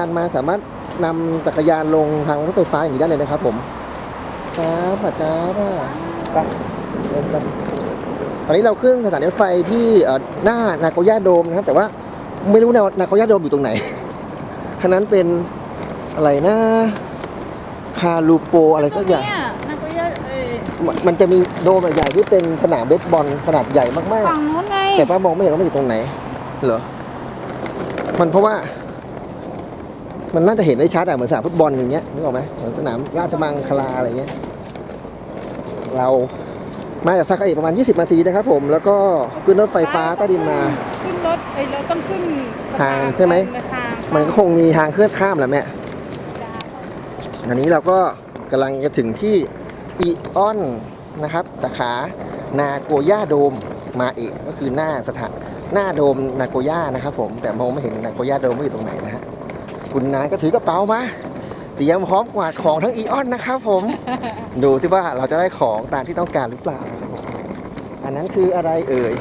การมาสามารถนำจักรยานลงทางรถไฟฟ้าอย่างนี้ได้เลยนะครับผมครับป้าจ้าป้าไปเดินกันตอนนี้เราขึ้นสถานีรถไฟที่เอ่อหน้านาโกย่าโดมนะครับ แต่ว่าไม่รู้นะว่านาโกย่าโดมอยู่ตรงไหนท่านั้นเป็นอะไรนะ คารูโปอะไรสักอย่างเนี่ยนาโกย่าเอ้ยมันมันจะมีโดมใหญ่ๆที่เป็นสนามเบสบอลขนาดใหญ่มากฝั่งนู้นไงๆแต่ป้ามองไม่เห็นว่ามันอยู่ตรงไหน เหรอ มันเพราะว่า มันน่าจะเห็นได้ชัดอะเหมือนสนามฟุตบอลอย่างเงี้ยนึกออกไหมเหมือนสนามราชมังคลาอะไรเงี้ย เรามาจากซากาอิประมาณ 20 นาทีนะครับผม แล้วก็ขึ้นรถไฟฟ้าใต้ดินมา ขึ้นรถไอ้ยเราต้องขึ้นสะพนทางใช่ไหม ทางมันก็คงมีทางเคลื่อนข้ามแหละแม่อันนี้เราก็กำลังจะถึงที่อีออนนะครับ สาขานาโกย่าโดมมาเอกก็คือหน้าสถานหน้าโดมนาโกย่านะครับผม แต่มองไม่เห็นนาโกย่าโดมว่าอยู่ตรงไหนนะฮะ คุณนายก็ถือกระเป๋ามาเตรียมพร้อมกวาดของทั้งอีออนนะครับผม ดูสิว่าเราจะได้ของตามที่ต้องการหรือเปล่านะครับผมอันนั้นคืออะไรเอ่ย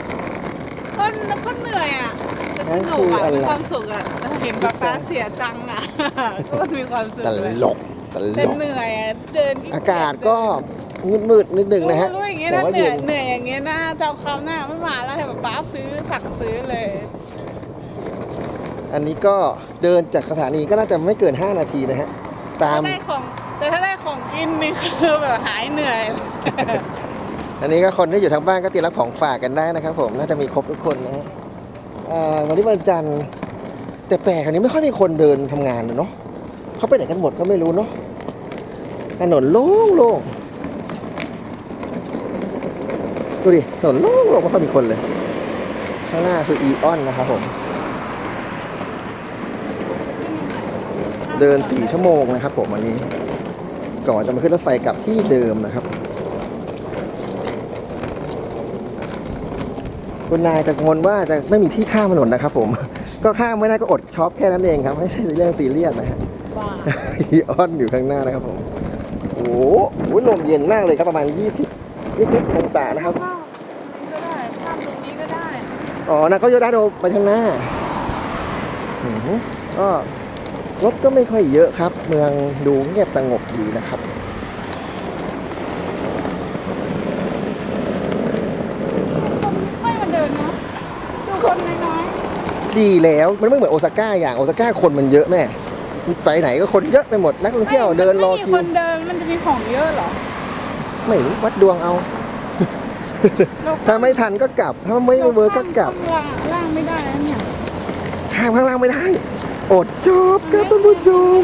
คนคนเหนื่อยอะแต่สนุกนั่นคืออะอะไรมีความสุขอะเห็นป๊าป๊าเสียจังอะก็มีความสุขตเลยลกตแต่ลกเหนื่อยอะเดินอากาศก็มืดๆนิดนึงนะฮะรู้อย่างเงี้ยแต่นะว่าเหนื่เย็อยนเหนื่อยอย่างเงี้ยนะเจ้าคราวหน้าไม่มาแล้วให้ป๊าป๊าซื้อสั่งซื้อเลย อันนี้ก็เดินจากสถานีก็น่าจะไม่เกิน 5 นาทีนะฮะ ตามถ้าได้ของแต่ถ้าได้ของกินนี่คือแบบหายเหนื่อย อันนี้ก็คนที่อยู่ทางบ้านก็เตรียมรับของฝากกันได้นะครับ ผม น่าจะมีครบทุกคนนะฮะอ่าวันนี้วันจันทร์ แต่แปลกอันนี้ไม่ค่อยมีคนเดินทำงานเลยเนาะเขาไปไหนกันหมดก็ไม่รู้เนาะ ถนนโล่งโล่งดูดิถนนโล่งโล่งไม่ค่อยมีคนเลย ข้างหน้าคืออีออนนะครับผม เดิน 4 ชั่วโมงนะครับ ผมวันนี้ ก่อนจะมาขึ้นรถไฟกลับที่เดิมนะครับ คุณนายกังวลว่าจะไม่มีที่ข้ามถนนนะครับ ผม ก็ข้ามไม่ได้ก็อดช็อปแค่นั้นเองครับ ไม่ใช่เรื่องซีเรียสนะฮะว้าอีออนอยู่ข้างหน้านะครับผม โอ้โหโอ้ยลมเย็นมากเลยครับประมาณ 20 นิดๆองศานะครับข้ามก็ได้ข้ามตรงนี้ก็ได้ อ๋อนะก็โยดาโดไปข้างหน้าอือหือก็ รถก็ไม่ค่อยเยอะครับ เมืองดูเงียบสงบดีนะครับคนไม่ค่อยมาเดินเนาะดูคนน้อยดีแล้วมันไม่เหมือนโอซาก้าอย่างโอซาก้าคนมันเยอะแม่ไปไหนก็คนเยอะไปหมดนักท่องๆเที่ยวเดินรอไม่คิมีวคนเดินมันจะมีของเยอะเหรอไม่รู้วัดดวงเอา ถ้าไม่ทันก็กลับ ถ้าไม่เวิร์กก็กลับล่างล่างไม่ได้นะเนี่ย ข้ามข้างล่างไม่ได้ อดชอบครับท่านผู้ชม